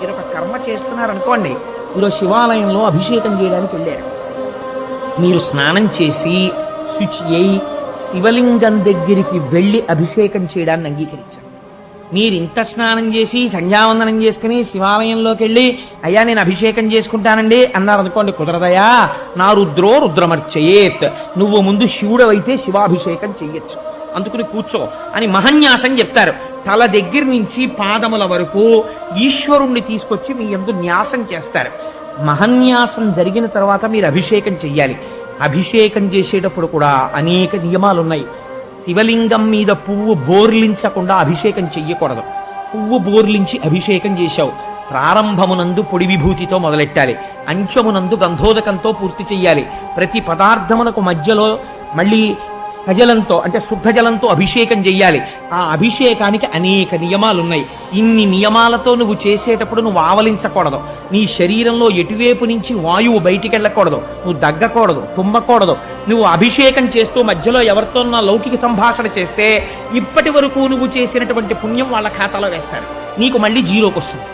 మీరు ఒక కర్మ చేస్తున్నారనుకోండి మీరు శివాలయంలో అభిషేకం చేయడానికి వెళ్ళారు. మీరు స్నానం చేసి శుచి అయి శివలింగం దగ్గరికి వెళ్ళి అభిషేకం చేయడాన్ని అంగీకరించారు. మీరు ఇంత స్నానం చేసి సంధ్యావందనం చేసుకుని శివాలయంలోకి వెళ్ళి అయ్యా నేను అభిషేకం చేసుకుంటానండి అన్నారు అనుకోండి కుదరదయా నా రుద్రో రుద్రమర్చయేత్ నువ్వు ముందు శివుడవైతే శివాభిషేకం చెయ్యొచ్చు. అందుకుని కూర్చో అని మహన్యాసం చెప్తారు. తల దగ్గర నుంచి పాదముల వరకు ఈశ్వరుణ్ణి తీసుకొచ్చి మీ ఎందు న్యాసం చేస్తారు. మహన్యాసం జరిగిన తర్వాత మీరు అభిషేకం చెయ్యాలి. అభిషేకం చేసేటప్పుడు కూడా అనేక నియమాలు ఉన్నాయి శివలింగం మీద పువ్వు బోర్లించకుండా అభిషేకం చెయ్యకూడదు. పువ్వు బోర్లించి అభిషేకం చేశావు. ప్రారంభమునందు పొడి విభూతితో మొదలెట్టాలి. అంచమునందు గంధోదకంతో పూర్తి చెయ్యాలి. ప్రతి పదార్థమునకు మధ్యలో మళ్ళీ సజలంతో అంటే శుద్ధ జలంతో అభిషేకం చెయ్యాలి. ఆ అభిషేకానికి అనేక నియమాలు ఉన్నాయి ఇన్ని నియమాలతో నువ్వు చేసేటప్పుడు నువ్వు ఆవలించకూడదు. నీ శరీరంలో ఎటువైపు నుంచి వాయువు బయటికి వెళ్ళకూడదు నువ్వు దగ్గకూడదు తుమ్మకూడదు. నువ్వు అభిషేకం చేస్తూ మధ్యలో ఎవరితో నా లౌకిక సంభాషణ చేస్తే ఇప్పటి వరకు నువ్వు చేసినటువంటి పుణ్యం వాళ్ళ ఖాతాలో వేస్తారు. నీకు మళ్ళీ జీరోకి వస్తుంది